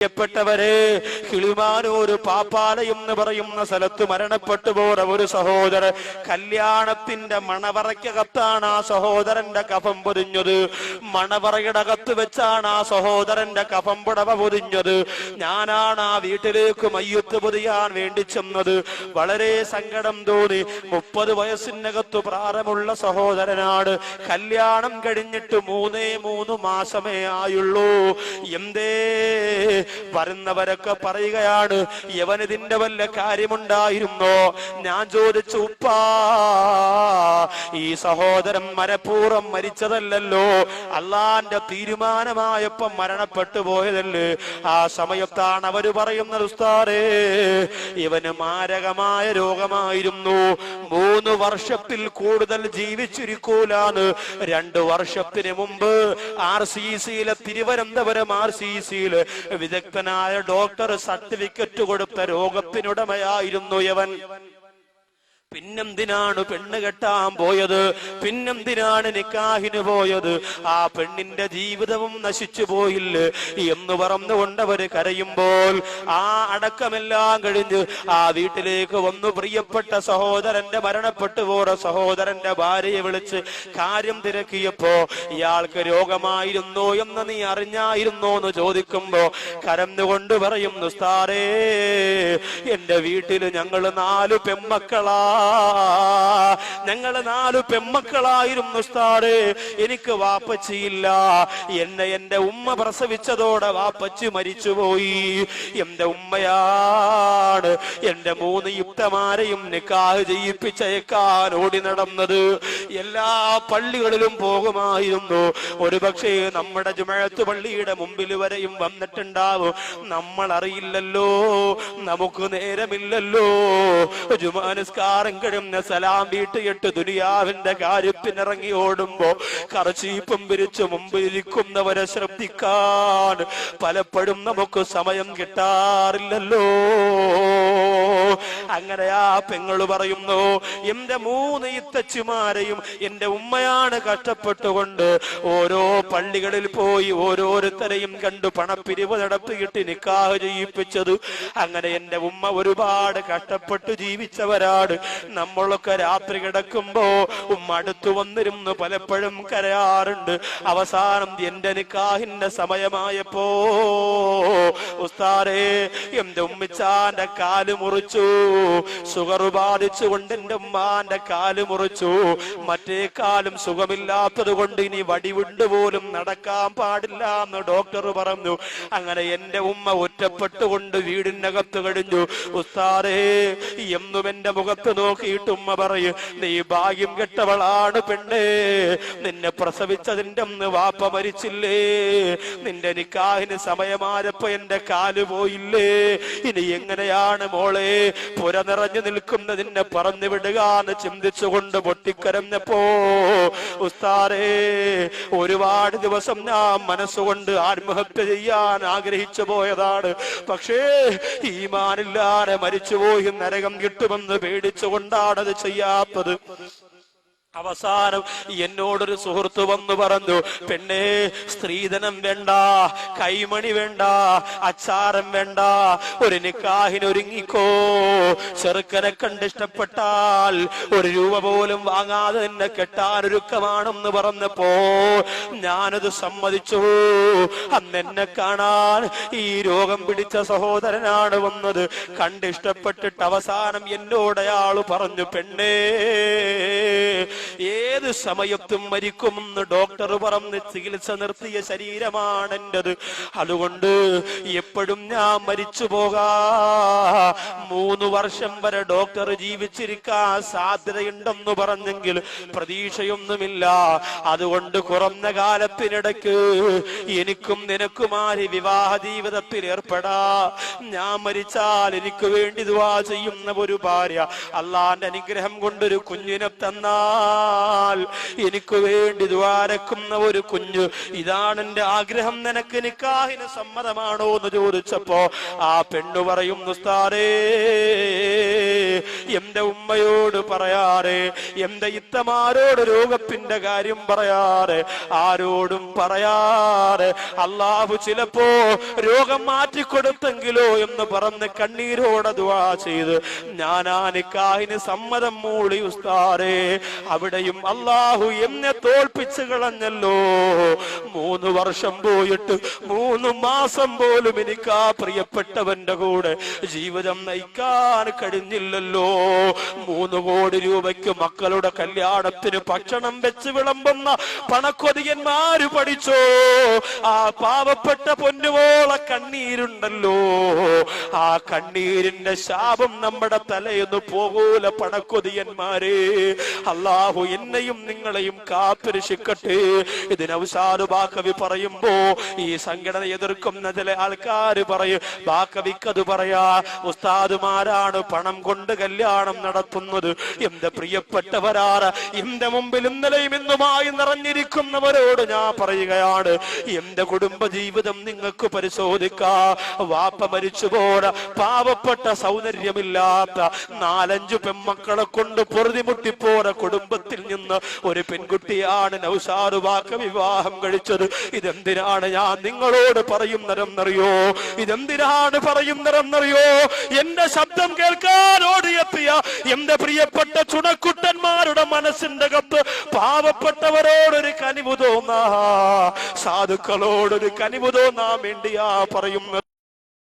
പ്രിയപ്പെട്ടവരെ കിളിമാനൂർ പാപ്പാലയം എന്ന് പറയുന്ന സ്ഥലത്ത് മരണപ്പെട്ടു പോയ ഒരു സഹോദരൻ കല്യാണത്തിന്റെ മണവറയ്ക്കകത്താണ് ആ സഹോദരന്റെ കഫം പൊതിഞ്ഞത്. മണവറയുടെ അകത്ത് വെച്ചാണ് ആ സഹോദരന്റെ കഫം പുടവ പൊതിഞ്ഞത്. ഞാനാണ് ആ വീട്ടിലേക്ക് മയ്യത്ത് പൊതിയാൻ വേണ്ടി ചെന്നത്. വളരെ സങ്കടം തോന്നി. മുപ്പത് വയസ്സിനകത്ത് പ്രാരമുള്ള സഹോദരനാണ്. കല്യാണം കഴിഞ്ഞിട്ട് മൂന്നേ മൂന്ന് മാസമേ ആയുള്ളൂ. എന്തേ വരുന്നവരൊക്കെ പറയുകയാണ് യവനിതിന്റെ വല്ല കാര്യമുണ്ടായിരുന്നോ? ഞാൻ ചോദിച്ചു ഉപ്പാ ഈ സഹോദരം മനഃപൂർവം മരിച്ചതല്ലല്ലോ. അള്ളാന്റെ തീരുമാനമായപ്പം മരണപ്പെട്ടു പോയതല്ലേ. ആ സമയത്താണ് അവർ പറയുന്നത് ഉസ്താറേ ഇവന് മാരകമായ രോഗമായിരുന്നു. മൂന്ന് വർഷത്തിൽ കൂടുതൽ ജീവിച്ചിരിക്കൂലാന്ന്. രണ്ടു വർഷത്തിന് മുമ്പ് ആർ സി സിയിലെ തിരുവനന്തപുരം ആർ സി സിയിൽ വിദഗ്ധനായ ഡോക്ടർ സർട്ടിഫിക്കറ്റ് കൊടുത്ത രോഗത്തിനുടമയായിരുന്നു യവൻ പിന്നെന്തിനാണ് പെണ്ണ് കെട്ടാൻ പോയത്? പിന്നെന്തിനാണ് നിക്കാഹിന് പോയത്? ആ പെണ്ണിന്റെ ജീവിതവും നശിച്ചു പോയില്ല? എന്ന് പറഞ്ഞുകൊണ്ട് അവർ കരയുമ്പോൾ ആ അടക്കമെല്ലാം കഴിഞ്ഞ് ആ വീട്ടിലേക്ക് വന്നു പ്രിയപ്പെട്ട സഹോദരന്റെ മരണപ്പെട്ടു പോറ സഹോദരന്റെ ഭാര്യയെ വിളിച്ച് കാര്യം തിരക്കിയപ്പോ ഇയാൾക്ക് രോഗമായിരുന്നോ എന്ന് നീ അറിഞ്ഞായിരുന്നോ എന്ന് ചോദിക്കുമ്പോ കരന്നുകൊണ്ട് പറയും സ്ഥാറേ എന്റെ വീട്ടിൽ ഞങ്ങൾ നാല് പെമ്മക്കളാ ഞങ്ങൾ നാല് പെമ്മക്കളായിരുന്നു സ്ഥാറ് എനിക്ക് വാപ്പച്ചിയില്ല. എന്നെ എന്റെ ഉമ്മ പ്രസവിച്ചതോടെ വാപ്പച്ചി മരിച്ചുപോയി. എന്റെ ഉമ്മയാണ് എന്റെ മൂന്ന് യുക്തമാരെയും നിക്കാഹ് ചെയ്യിപ്പിച്ചയക്കാൻ ഓടി നടന്നത്. എല്ലാ പള്ളികളിലും പോകുമായിരുന്നു. ഒരു പക്ഷേ നമ്മുടെ ജുമഴത്ത് പള്ളിയുടെ മുമ്പിൽ വരെയും വന്നിട്ടുണ്ടാവും. നമ്മൾ അറിയില്ലല്ലോ നമുക്ക് നേരമില്ലല്ലോ. ജുമാനസ്കാരം കഴിഞ്ഞ സലാം വീട്ടിയിട്ട് ദുനിയാവിന്റെ കാര്യത്തിനിറങ്ങി ഓടുമ്പോ കറച്ചീപ്പും പിരിച്ചു മുമ്പിലിരിക്കുന്നവരെ ശ്രദ്ധിക്കാൻ പലപ്പോഴും നമുക്ക് സമയം കിട്ടാറില്ലല്ലോ. അങ്ങനെ ആ പെങ്ങൾ പറയുന്നു എന്റെ മൂന്ന് ഇത്തച്ചുമാരെയും എന്റെ ഉമ്മയാണ് കഷ്ടപ്പെട്ടുകൊണ്ട് ഓരോ പള്ളികളിൽ പോയി ഓരോരുത്തരെയും കണ്ടു പണപ്പിരിവ് നടത്തിയിട്ട് നിക്കാഹ് ചെയ്യിപ്പിച്ചത്. അങ്ങനെ എന്റെ ഉമ്മ ഒരുപാട് കഷ്ടപ്പെട്ട് ജീവിച്ചവരാണ്. നമ്മളൊക്കെ രാത്രി കിടക്കുമ്പോ ഉമ്മ അടുത്തു വന്നിരുന്നു പലപ്പോഴും കരയാറുണ്ട്. അവസാനം എന്റെ നിക്കാഹിന്റെ സമയമായപ്പോ ഉസ്താരേ എന്റെ ഉമ്മിച്ചാന്റെ കാൽ മുറിച്ചു. സുഗർ ബാധിച്ചുകൊണ്ട് എന്റെ ഉമ്മാന്റെ കാൽ മുറിച്ചു. മറ്റേ കാലും സുഖമില്ലാത്തത് കൊണ്ട് ഇനി വടിവിണ്ട് പോലും നടക്കാൻ പാടില്ല എന്ന് ഡോക്ടർ പറഞ്ഞു. അങ്ങനെ എന്റെ ഉമ്മ ഒറ്റപ്പെട്ടുകൊണ്ട് വീടിനകത്ത് കഴിഞ്ഞു. ഉസ്താരേ എന്നും എന്റെ മുഖത്ത് നോക്കിയിട്ട് ഉമ്മ പറയും. നീ ഭാഗ്യം കെട്ടവളാണ് പെണ്ണേ. നിന്നെ പ്രസവിച്ചതിന്റെ അന്ന് വാപ്പ മരിച്ചില്ലേ. നിന്റെ നിക്കാഹിന് സമയമായപ്പോ എന്റെ കാൽ പോയില്ലേ. ഇനി എങ്ങനെയാണ് മോളെ? പുര നിറഞ്ഞു നിൽക്കുന്നതിനെ പറഞ്ഞു വിടുക എന്ന് ചിന്തിച്ചുകൊണ്ട് പൊട്ടിക്കരഞ്ഞപ്പോ ഉസ്താരേ ഒരുപാട് ദിവസം ഞാൻ മനസ്സുകൊണ്ട് ആത്മഹത്യ ചെയ്യാൻ ആഗ്രഹിച്ചു പോയതാണ്. പക്ഷേ ഈമാനില്ലാതെ മരിച്ചുപോയി നരകം കിട്ടുമെന്ന് പേടിച്ചുകൊണ്ടാണ് അത് ചെയ്യാത്തത്. അവസാനം എന്നോടൊരു സുഹൃത്ത് വന്നു പറഞ്ഞു പെണ്ണേ സ്ത്രീധനം വേണ്ട കൈമണി വേണ്ട അച്ചാരം വേണ്ട ഒരു നിക്കാഹിന് ഒരുങ്ങിക്കോ. ചെറുക്കനെ കണ്ടിഷ്ടപ്പെട്ടാൽ ഒരു രൂപ പോലും വാങ്ങാതെ തന്നെ കെട്ടാനൊരുക്കമാണെന്ന് പറഞ്ഞപ്പോ ഞാനത് സമ്മതിച്ചു. അന്ന് എന്നെ കാണാൻ ഈ രോഗം പിടിച്ച സഹോദരനാണ് വന്നത്. കണ്ടിഷ്ടപ്പെട്ടിട്ട് അവസാനം എന്നോടയാൾ പറഞ്ഞു പെണ്ണേ ഏത് സമയത്തും മരിക്കുമെന്ന് ഡോക്ടർ പറഞ്ഞ് ചികിത്സ നിർത്തിയ ശരീരമാണ് അതുകൊണ്ട് എപ്പോഴും ഞാൻ മരിച്ചു പോകാ. മൂന്ന് വർഷം വരെ ഡോക്ടർ ജീവിച്ചിരിക്കാൻ സാധ്യതയുണ്ടെന്ന് പറഞ്ഞെങ്കിൽ പ്രതീക്ഷയൊന്നുമില്ല. അതുകൊണ്ട് കുറഞ്ഞ കാലത്തിനിടയ്ക്ക് എനിക്കും നിനക്കുമാരി വിവാഹ ജീവിതത്തിൽ ഏർപ്പെടാ? ഞാൻ മരിച്ചാൽ എനിക്ക് വേണ്ടി ദുവാ ചെയ്യുന്ന ഒരു ഭാര്യ. അള്ളാന്റെ അനുഗ്രഹം കൊണ്ടൊരു കുഞ്ഞിനെ എനിക്ക് വേണ്ടി ദ്വാരക്കുന്ന ഒരു കുഞ്ഞു ഇതാണ് എന്റെ ആഗ്രഹം. നിനക്ക് നിക്കാഹിന് സമ്മതമാണോ എന്ന് ചോദിച്ചപ്പോ ആ പെണ്ണു പറയും ഉസ്താദേ എന്റെ ഉമ്മയോട് പറയാറ് എന്റെ ഇത്തമാരോട് രോഗത്തിന്റെ കാര്യം പറയാറ് ആരോടും പറയാറ്. അള്ളാഹു ചിലപ്പോ രോഗം മാറ്റിക്കൊടുത്തെങ്കിലോ എന്ന് പറഞ്ഞ് കണ്ണീരോടെ ദുവാ ചെയ്ത് ഞാൻ ആ നിക്കാഹിന് സമ്മതം മൂളി ഉസ്താറേ അവിടെയും അള്ളാഹു എന്നെ തോൽപ്പിച്ചു കളഞ്ഞല്ലോ. മൂന്ന് വർഷം പോയിട്ട് മൂന്ന് മാസം പോലും എനിക്ക് ആ പ്രിയപ്പെട്ടവന്റെ കൂടെ ജീവിതം നയിക്കാൻ കഴിഞ്ഞില്ലല്ലോ. മൂന്ന് കോടി രൂപയ്ക്ക് മക്കളുടെ കല്യാണത്തിന് ഭക്ഷണം വെച്ച് വിളമ്പുന്ന പണക്കൊതിയന്മാര് പഠിച്ചോ? ആ പാവപ്പെട്ട പൊന്നുപോള കണ്ണീരുണ്ടല്ലോ. ആ കണ്ണീരിന്റെ ശാപം നമ്മുടെ തലയെന്ന് പോകൂല പണക്കൊതിയന്മാരെ അള്ളാഹു എന്നെയും നിങ്ങളെയും കാത്തുരക്ഷിക്കട്ടെ. ഇതിനവസാന ബാക്കവി പറയുമ്പോ ഈ സംഘടന എതിർക്കുന്ന ചില ആൾക്കാർ പറയും ബാക്കവിക്കത് പറയാ ഉസ്താദുമാരാണ് പണം കൊണ്ട് കല്യാണം നടത്തുന്നത്. എന്റെ പ്രിയപ്പെട്ടവരാറ് എന്റെ മുമ്പിൽ ഇന്നലെയും ഇന്നുമായി നിറഞ്ഞിരിക്കുന്നവരോട് ഞാൻ പറയുകയാണ് എന്റെ കുടുംബ ജീവിതം നിങ്ങൾക്ക് പരിശോധിക്കാ. വാപ്പ മരിച്ചു പോര പാവപ്പെട്ട സൗന്ദര്യമില്ലാത്ത നാലഞ്ചു പെമ്മക്കളെ കൊണ്ട് പൊറുതിമുട്ടിപ്പോട കുടുംബത്തിൽ നിന്ന് ഒരു പെൺകുട്ടിയാണ് നൗഷാദ് വാക്ക വിവാഹം കഴിച്ചത്. ഇതെന്തിനാണ് ഞാൻ നിങ്ങളോട് പറയുന്നതെന്നറിയോ ഇതെന്തിനാണ് പറയുന്നതെന്നറിയോ എന്റെ ശബ്ദം ഓടിയെത്തിയ എന്റെ പ്രിയപ്പെട്ട ചുണക്കുട്ടന്മാരുടെ മനസ്സിന്റെ കത്ത് പാവപ്പെട്ടവരോടൊരു കനിവ് തോന്നാ. സാധുക്കളോടൊരു കനിവ് തോന്നാൻ വേണ്ടിയാ പറയുന്നത്.